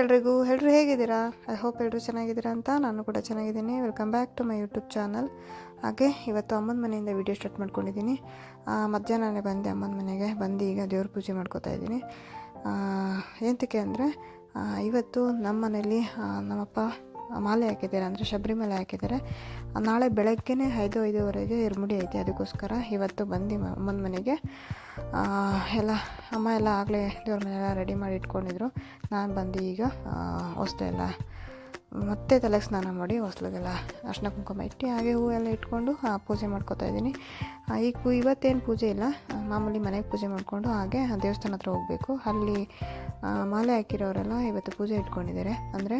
ಎಲ್ರಿಗೂ ಎಲ್ಲರೂ ಹೇಗಿದ್ದೀರಾ? ಐ ಹೋಪ್ ಎಲ್ಲರೂ ಚೆನ್ನಾಗಿದ್ದೀರಾ ಅಂತ ನಾನು ಕೂಡ ಚೆನ್ನಾಗಿದ್ದೀನಿ. Welcome back to my YouTube channel ಹಾಗೆ, ಇವತ್ತು ಅಮ್ಮನ ಮನೆಯಿಂದ ವಿಡಿಯೋ ಸ್ಟಾರ್ಟ್ ಮಾಡ್ಕೊಂಡಿದ್ದೀನಿ. ಮಧ್ಯಾಹ್ನನೇ ಬಂದೆ ಅಮ್ಮನ ಮನೆಗೆ. ಬಂದು ಈಗ ದೇವ್ರ ಪೂಜೆ ಮಾಡ್ಕೋತಾ ಇದ್ದೀನಿ. ಏನಕ್ಕೆ ಅಂದರೆ ಇವತ್ತು ನಮ್ಮ ಮನೇಲಿ ನಮ್ಮಪ್ಪ ಮಾಲೆ ಹಾಕಿದ್ದಾರೆ, ಅಂದರೆ ಶಬರಿಮಲೆ ಹಾಕಿದ್ದಾರೆ. ನಾಳೆ ಬೆಳಗ್ಗೆ ಐದು ಐದುವರೆಗೆ ಇರ್ಮುಡಿ ಐತೆ, ಅದಕ್ಕೋಸ್ಕರ ಇವತ್ತು ಬಂದು ಅಮ್ಮನ ಮನೆಗೆ. ಎಲ್ಲ, ಅಮ್ಮ ಎಲ್ಲ ಆಗಲೇ ದೇವ್ರ ಮನೆಯೆಲ್ಲ ರೆಡಿ ಮಾಡಿ ಇಟ್ಕೊಂಡಿದ್ರು. ನಾನು ಬಂದು ಈಗ ಹೊಸ್ಲೆಲ್ಲ ಮತ್ತೆ ತಲೆಗೆ ಸ್ನಾನ ಮಾಡಿ ಹೊಸ್ಲಿಗೆಲ್ಲ ಅರ್ಶಿನ ಕುಂಕುಮ ಇಟ್ಟು ಹಾಗೆ ಹೂವೆಲ್ಲ ಇಟ್ಕೊಂಡು ಪೂಜೆ ಮಾಡ್ಕೋತಾ ಇದ್ದೀನಿ. ಈಗ ಇವತ್ತೇನು ಪೂಜೆ ಇಲ್ಲ ಮಾಮೂಲಿ ಮನೆಗೆ ಪೂಜೆ ಮಾಡಿಕೊಂಡು ಹಾಗೆ ದೇವಸ್ಥಾನ ಹತ್ರ ಹೋಗಬೇಕು. ಅಲ್ಲಿ ಮಾಲೆ ಹಾಕಿರೋರೆಲ್ಲ ಇವತ್ತು ಪೂಜೆ ಇಟ್ಕೊಂಡಿದ್ದಾರೆ. ಅಂದರೆ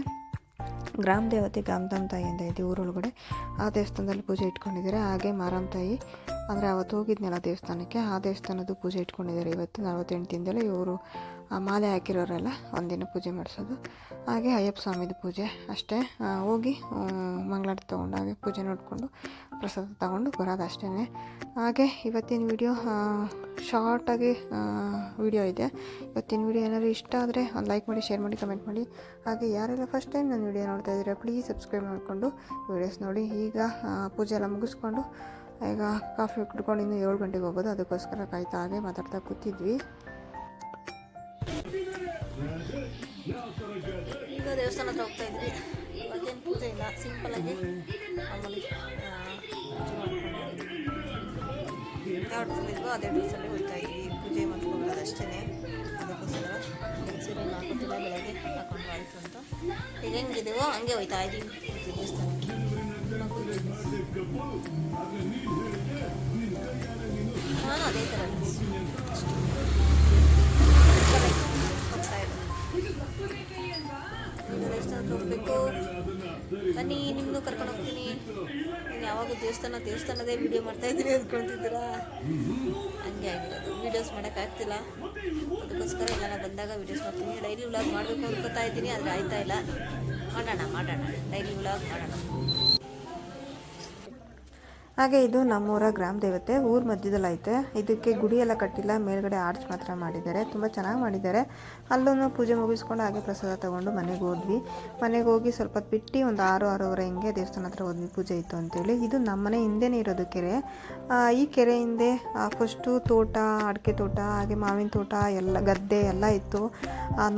ಗ್ರಾಮ ದೇವತೆ ಗಾಮಧಾಮ್ ತಾಯಿ ಅಂತ ಇದೆ ಊರೊಳಗಡೆ. ಆ ದೇವಸ್ಥಾನದಲ್ಲಿ ಪೂಜೆ ಇಟ್ಕೊಂಡಿದ್ದಾರೆ. ಹಾಗೆ ಮಾರಮ್ಮ ತಾಯಿ ಅಂದರೆ ಅವತ್ತು ಹೋಗಿದ್ನಲ್ಲ ದೇವಸ್ಥಾನಕ್ಕೆ, ಆ ದೇವಸ್ಥಾನದ್ದು ಪೂಜೆ ಇಟ್ಕೊಂಡಿದ್ದಾರೆ. ಇವತ್ತು ನಲವತ್ತೆಂಟು ದಿನದಲ್ಲಿ ಇವರು ಮಾಲೆ ಹಾಕಿರೋರೆಲ್ಲ, ಒಂದಿನ ಪೂಜೆ ಮಾಡಿಸೋದು. ಹಾಗೆ ಅಯ್ಯಪ್ಪ ಸ್ವಾಮಿದು ಪೂಜೆ ಅಷ್ಟೇ. ಹೋಗಿ ಮಂಗಳಾರ ತೊಗೊಂಡು, ಹಾಗೆ ಪೂಜೆ ನೋಡಿಕೊಂಡು, ಪ್ರಸಾದ ತಗೊಂಡು ಬರೋದು ಅಷ್ಟೇ ಹಾಗೆ ಇವತ್ತಿನ ವಿಡಿಯೋ ಶಾರ್ಟಾಗಿ ವಿಡಿಯೋ ಇದೆ. ಇವತ್ತಿನ ವಿಡಿಯೋ ಏನಾದರೂ ಇಷ್ಟ ಆದರೆ ಒಂದು ಲೈಕ್ ಮಾಡಿ, ಶೇರ್ ಮಾಡಿ, ಕಮೆಂಟ್ ಮಾಡಿ. ಹಾಗೆ ಯಾರೆಲ್ಲ ಫಸ್ಟ್ ಟೈಮ್ ನನ್ನ ವಿಡಿಯೋ ನೋಡ್ತಾ ಇದ್ದೀರಾ ಪ್ಲೀಸ್ ಸಬ್ಸ್ಕ್ರೈಬ್ ಮಾಡಿಕೊಂಡು ವಿಡಿಯೋಸ್ ನೋಡಿ. ಈಗ ಪೂಜೆ ಎಲ್ಲ ಮುಗಿಸ್ಕೊಂಡು ಈಗ ಕಾಫಿ ಕುಡ್ಕೊಂಡು ಇನ್ನು ಏಳು ಗಂಟೆಗೆ ಹೋಗೋದು, ಅದಕ್ಕೋಸ್ಕರ ಕಾಯ್ತಾ ಹಾಗೆ ಮಾತಾಡ್ತಾ ಕೂತಿದ್ವಿ. ಈಗ ದೇವಸ್ಥಾನ ಹತ್ರ ಹೋಗ್ತಾ ಇದ್ವಿ. ಇವತ್ತೇನು ಪೂಜೆ ಇಲ್ಲ ಸಿಂಪಲಾಗಿ ಆಮೇಲೆ ಯಾವ ಡ್ರೆಸ್ಸಲ್ಲಿದ್ವೋ ಅದೇ ಡ್ರೆಸ್ಸಲ್ಲಿ ಹೋಗ್ತಾ ಇದ್ವಿ. ಪೂಜೆ ಮಾಡ್ಕೊಂಡು ಅಷ್ಟೇ ಅದಕ್ಕೋಸ್ಕರ ಸೀರೆ ಹಾಕೋತಿಲ್ಲ ಬೆಳಗ್ಗೆ ಹಾಕೊಂಡು ಆಯಿತು ಅಂತ. ಈಗ ಹೆಂಗಿದೆವೋ ಹಂಗೆ ಹೋಯ್ತಾ ಇದ್ದೀವಿ. ದೇವಸ್ಥಾನಕ್ಕೆ ನಾನು ಅದೇ ಥರ ದೇವಸ್ಥಾನಕ್ಕೆ ಹೋಗ್ಬೇಕು ಬನ್ನಿ ನಿಮ್ಮನ್ನು ಕರ್ಕೊಂಡು ಹೋಗ್ತೀನಿ. ನೀನು ಯಾವಾಗ ದೇವಸ್ಥಾನ, ದೇವಸ್ಥಾನದೇ ವಿಡಿಯೋ ಮಾಡ್ತಾ ಇದ್ದೀನಿ ಅಂದ್ಕೊಳ್ತಿದ್ದೀರಾ? ಹಂಗೆ ಆಗಿರೋದು ವೀಡಿಯೋಸ್ ಮಾಡೋಕ್ಕಾಗ್ತಿಲ್ಲ ಅದಕ್ಕೋಸ್ಕರ ಎಲ್ಲ ಬಂದಾಗ ವೀಡಿಯೋಸ್ ಮಾಡ್ತೀನಿ. ಡೈಲಿ ವ್ಲಾಗ್ ಮಾಡಬೇಕು ಅನ್ಕೋತಾ ಇದ್ದೀನಿ, ಆದರೆ ಆಯ್ತಾ ಇಲ್ಲ. ಮಾಡೋಣ ಮಾಡೋಣ. ಡೈಲಿ ವ್ಲಾಗ್ ಮಾಡೋಣ. ಹಾಗೆ ಇದು ನಮ್ಮೂರ ಗ್ರಾಮ ದೇವತೆ, ಊರ ಮಧ್ಯದಲ್ಲೈತೆ ಇದಕ್ಕೆ ಗುಡಿ ಎಲ್ಲ ಕಟ್ಟಿಲ್ಲ, ಮೇಲ್ಗಡೆ ಆರ್ಚ್ ಮಾತ್ರ ಮಾಡಿದ್ದಾರೆ. ತುಂಬ ಚೆನ್ನಾಗಿ ಮಾಡಿದ್ದಾರೆ. ಅಲ್ಲೂ ಪೂಜೆ ಮುಗಿಸ್ಕೊಂಡು ಹಾಗೆ ಪ್ರಸಾದ ತಗೊಂಡು ಮನೆಗೆ ಹೋದ್ವಿ. ಮನೆಗೆ ಹೋಗಿ ಸ್ವಲ್ಪ ಬಿಟ್ಟು ಒಂದು ಆರು, ಆರೂವರೆ ಹಿಂಗೆ ದೇವಸ್ಥಾನ ಹತ್ರ ಹೋದ್ವಿ, ಪೂಜೆ ಇತ್ತು ಅಂತೇಳಿ. ಇದು ನಮ್ಮ ಮನೆ ಹಿಂದೆನೇ ಇರೋದು ಕೆರೆ. ಈ ಕೆರೆ ಹಿಂದೆ ಫಸ್ಟು ತೋಟ, ಅಡಿಕೆ ತೋಟ, ಹಾಗೆ ಮಾವಿನ ತೋಟ, ಎಲ್ಲ ಗದ್ದೆ ಎಲ್ಲ ಇತ್ತು.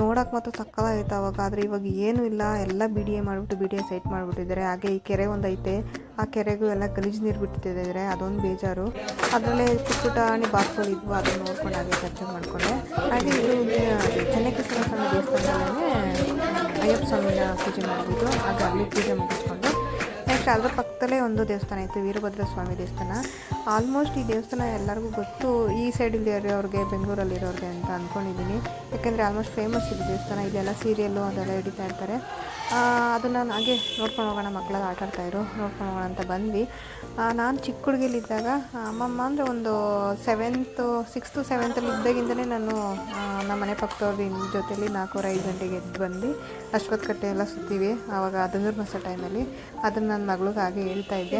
ನೋಡೋಕೆ ಮಾತ್ರ ಸಕ್ಕತ್ತಾಗಿತ್ತು ಅವಾಗ. ಆದರೆ ಇವಾಗ ಏನೂ ಇಲ್ಲ. ಎಲ್ಲ ಬಿ ಡಿ ಎ ಮಾಡಿಬಿಟ್ಟು ಬಿ ಡಿ ಎ ಸೈಟ್ ಮಾಡಿಬಿಟ್ಟಿದ್ದಾರೆ. ಹಾಗೆ ಈ ಕೆರೆ ಒಂದೈತೆ. ಆ ಕೆರೆಗೂ ಎಲ್ಲ ಗಲೀಜು ನೀರು ಬಿಟ್ಟಿದ್ದಾರೆ ಅದೊಂದು ಬೇಜಾರು. ಅದರಲ್ಲೇ ಪುಟ್ಟ ಪುಟಾಣಿ ಬಾಕ್ಗಳು ಇದ್ವು, ಅದನ್ನು ನೋಡ್ಕೊಂಡು ಹಾಗೆ ಚರ್ಚೆ ಮಾಡಿಕೊಂಡೆ. ಹಾಗೆ ಇದು ಚೆನ್ನಕೇಶ್ವರ ಸ್ವಾಮಿ ದೇವಸ್ಥಾನದಲ್ಲೇ ಅಯ್ಯಪ್ಪ ಸ್ವಾಮಿನ ಪೂಜೆ ಮಾಡಿಬಿಟ್ಟು ಹಾಗೆ ಅಲ್ಲಿ ಪೂಜೆ ಮುಗಿಸ್ಕೊಂಡು. ನೆಕ್ಸ್ಟ್ ಅದರ ಪಕ್ಕದಲ್ಲೇ ಒಂದು ದೇವಸ್ಥಾನ ಇತ್ತು, ವೀರಭದ್ರ ಸ್ವಾಮಿ ದೇವಸ್ಥಾನ. ಆಲ್ಮೋಸ್ಟ್ ಈ ದೇವಸ್ಥಾನ ಎಲ್ಲರಿಗೂ ಗೊತ್ತು, ಈ ಸೈಡಲ್ಲಿ ಇರೋರಿಗೆ ಬೆಂಗಳೂರಲ್ಲಿ ಇರೋರಿಗೆ ಅಂತ ಅಂದ್ಕೊಂಡಿದ್ದೀನಿ ಯಾಕೆಂದರೆ ಆಲ್ಮೋಸ್ಟ್ ಫೇಮಸ್ ಇದು ದೇವಸ್ಥಾನ, ಇಲ್ಲೆಲ್ಲ ಸೀರಿಯಲ್ಲು ಅದೆಲ್ಲ ಹಿಡಿತಾ ಇರ್ತಾರೆ. ಅದನ್ನು ನಾನು ಹಾಗೆ ನೋಡ್ಕೊಂಡು ಹೋಗೋಣ ಮಕ್ಕಳೆಲ್ಲ ಆಟ ಆಡ್ತಾಯಿದ್ರು ನೋಡ್ಕೊಂಡು ಹೋಗೋಣ ಅಂತ ಬಂದ್ವಿ. ನಾನು ಚಿಕ್ಕ ಹುಡುಗಿಲಿದ್ದಾಗ ಅಮ್ಮಮ್ಮ ಅಂದರೆ ಒಂದು ಸೆವೆಂತು ಸಿಕ್ಸ್ತು ಸೆವೆಂತಲ್ಲಿ ಇದ್ದಾಗಿಂದಲೇ ನಾನು ನಮ್ಮ ಮನೆ ಪಕ್ಕದವ್ರ ಜೊತೆಲಿ ನಾಲ್ಕೂವರೆ ಐದು ಗಂಟೆಗೆ ಎದ್ದು ಬಂದು ಅಶ್ವತ್ ಕಟ್ಟೆ ಎಲ್ಲ ಸುತ್ತೀವಿ ಆವಾಗ ಧನುರ್ಮಾಸ ಟೈಮಲ್ಲಿ ಅದನ್ನು ನನ್ನ ಮಗಳಿಗೆ ಹಾಗೆ ಹೇಳ್ತಾ ಇದ್ದೆ.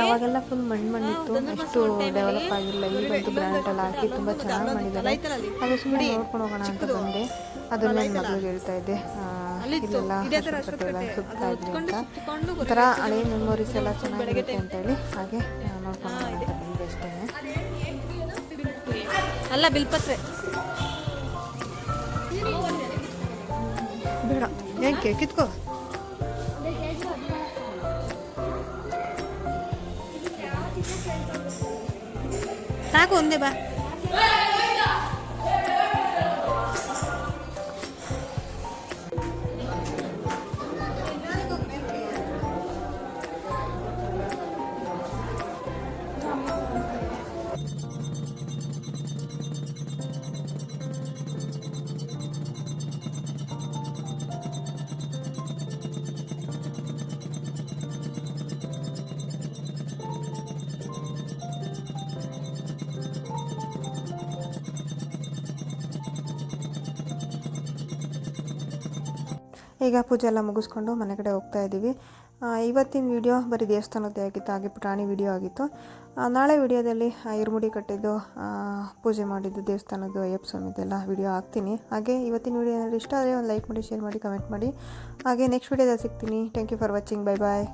ಆವಾಗೆಲ್ಲ ಫುಲ್ ಮಣ್ಣು ಮಣ್ಣಿತ್ತು ಅಷ್ಟು ಡೆವಲಪ್ ಆಗಿಲ್ಲ. ಈಗಂತೂ ಗ್ರಾಂಟ್ ಎಲ್ಲ ಹಾಕಿ ತುಂಬ ಚೆನ್ನಾಗಿ ಮಾಡಿದ್ದಾರೆ. ಅದು ಸುಮ್ಮನೆ ನೋಡ್ಕೊಂಡು ಹೋಗೋಣ ಅಂತ ಬಂದೆ. ಅದನ್ನು ನನ್ನ ಮಗಳಿಗೆ ಹೇಳ್ತಾ ಇದ್ದೆ. ಇಲ್ಲೆಲ್ಲ ಎಲ್ಲ ಇದ್ವಿ ಒಂಥರ ಹಳೆ ಮೆಮೊರೀಸ್ ಎಲ್ಲ ಚೆನ್ನಾಗಿರುತ್ತೆ ಅಂತೇಳಿ ಹಾಗೆ ನೋಡ್ಕೊಂಡು ಅಷ್ಟೇ. ಅಲ್ಲ ಬಿಲ್ಪತ್ರೆ. ಬೇಡ. ಯಾಕೆ ಕಿತ್ಕೋ. ಸಾಕು ಒಂದೇ ಬಾ. ಈಗ ಪೂಜೆ ಎಲ್ಲ ಮುಗಿಸ್ಕೊಂಡು ಮನೆ ಕಡೆ ಹೋಗ್ತಾ ಇದ್ದೀವಿ. ಇವತ್ತಿನ ವಿಡಿಯೋ ಬರೀ ದೇವಸ್ಥಾನದ್ದೇ ಆಗಿತ್ತು, ಹಾಗೆ ಪುಟಾಣಿ ವಿಡಿಯೋ ಆಗಿತ್ತು. ನಾಳೆ ವಿಡಿಯೋದಲ್ಲಿ ಇರುಮುಡಿ ಕಟ್ಟಿದ್ದು ಪೂಜೆ ಮಾಡಿದ್ದು ದೇವಸ್ಥಾನದ್ದು ಅಯ್ಯಪ್ಪ ಸ್ವಾಮಿದೆಲ್ಲ ವಿಡಿಯೋ ಹಾಕ್ತೀನಿ. ಹಾಗೆ ಇವತ್ತಿನ ವಿಡಿಯೋ ಇಷ್ಟ ಆದರೆ ಒಂದು ಲೈಕ್ ಮಾಡಿ, ಶೇರ್ ಮಾಡಿ, ಕಮೆಂಟ್ ಮಾಡಿ. ಹಾಗೆ ನೆಕ್ಸ್ಟ್ ವಿಡಿಯೋದಲ್ಲಿ ಸಿಗ್ತೀನಿ. Thank you for watching bye bye